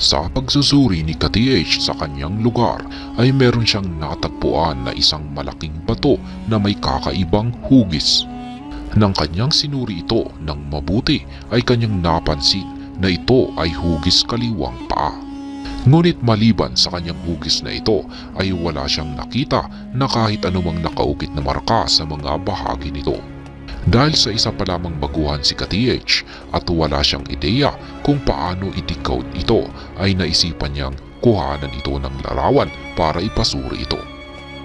Sa pagsusuri ni KTH sa kanyang lugar ay meron siyang natagpuan na isang malaking bato na may kakaibang hugis. Nang kanyang sinuri ito ng mabuti ay kanyang napansin na ito ay hugis kaliwang paa. Ngunit maliban sa kanyang hugis na ito ay wala siyang nakita na kahit anumang nakaukit na marka sa mga bahagi nito. Dahil sa isa pa lamang baguhan si KTH at wala siyang ideya kung paano i-decode ito ay naisipan niyang kuhanan ito ng larawan para ipasuri ito.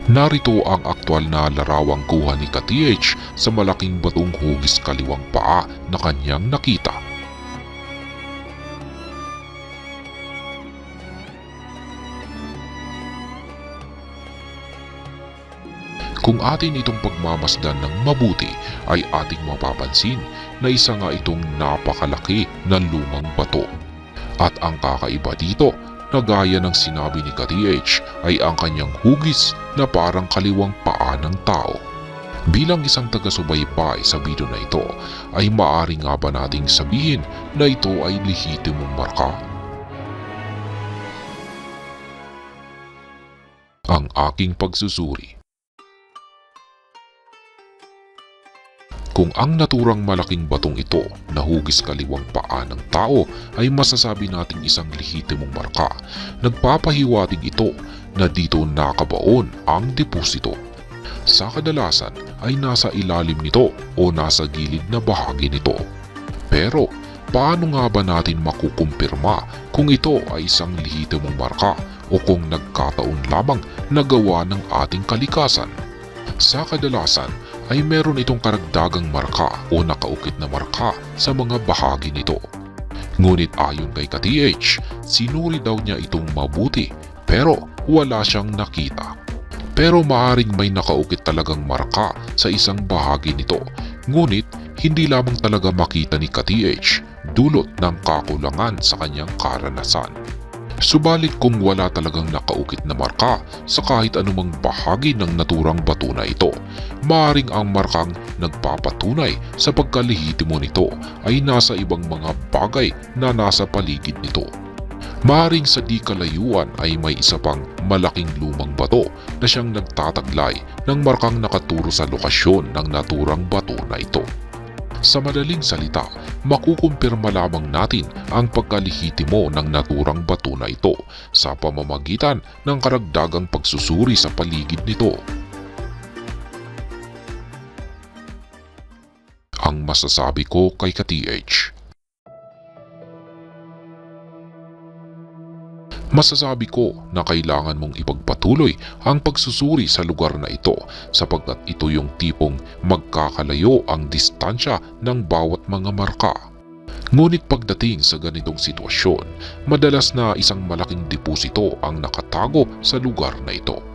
Narito ang aktwal na larawang kuha ni KTH sa malaking batong hugis kaliwang paa na kanyang nakita. Kung atin itong pagmamasdan ng mabuti ay ating mapapansin na isa nga itong napakalaki na lumang bato. At ang kakaiba dito na gaya ng sinabi ni KTH ay ang kanyang hugis na parang kaliwang paa ng tao. Bilang isang taga-subaybay sa video na ito ay maari nga ba nating sabihin na ito ay lehitimong marka? Ang aking pagsusuri Kung ang naturang malaking batong ito na hugis kaliwang paa ng tao ay masasabi nating isang lehitimong marka, nagpapahiwatig ito na dito nakabaon ang deposito. Sa kadalasan ay nasa ilalim nito o nasa gilid na bahagi nito. Pero paano nga ba natin makukumpirma kung ito ay isang lehitimong marka o kung nagkataon lamang na gawa ng ating kalikasan? Sa kadalasan ay meron itong karagdagang marka o nakaukit na marka sa mga bahagi nito. Ngunit ayon kay KTH, sinuri daw niya itong mabuti pero wala siyang nakita. Pero maaring may nakaukit talagang marka sa isang bahagi nito. Ngunit hindi lamang talaga makita ni KTH dulot ng kakulangan sa kanyang karanasan. Subalit kung wala talagang nakaukit na marka sa kahit anumang bahagi ng naturang bato na ito, maaring ang markang nagpapatunay sa pagkalihitimo nito ay nasa ibang mga bagay na nasa paligid nito. Maaring sa di kalayuan ay may isa pang malaking lumang bato na siyang nagtataglay ng markang nakaturo sa lokasyon ng naturang bato na ito. Sa madaling salita, makukumpirma lamang natin ang pagkalihitimo ng naturang bato na ito sa pamamagitan ng karagdagang pagsusuri sa paligid nito. Ang masasabi ko kay ka-TH. Masasabi ko na kailangan mong ipagpatuloy ang pagsusuri sa lugar na ito sapagkat ito yung tipong magkakalayo ang distansya ng bawat mga marka. Ngunit pagdating sa ganitong sitwasyon, madalas na isang malaking deposito ang nakatago sa lugar na ito.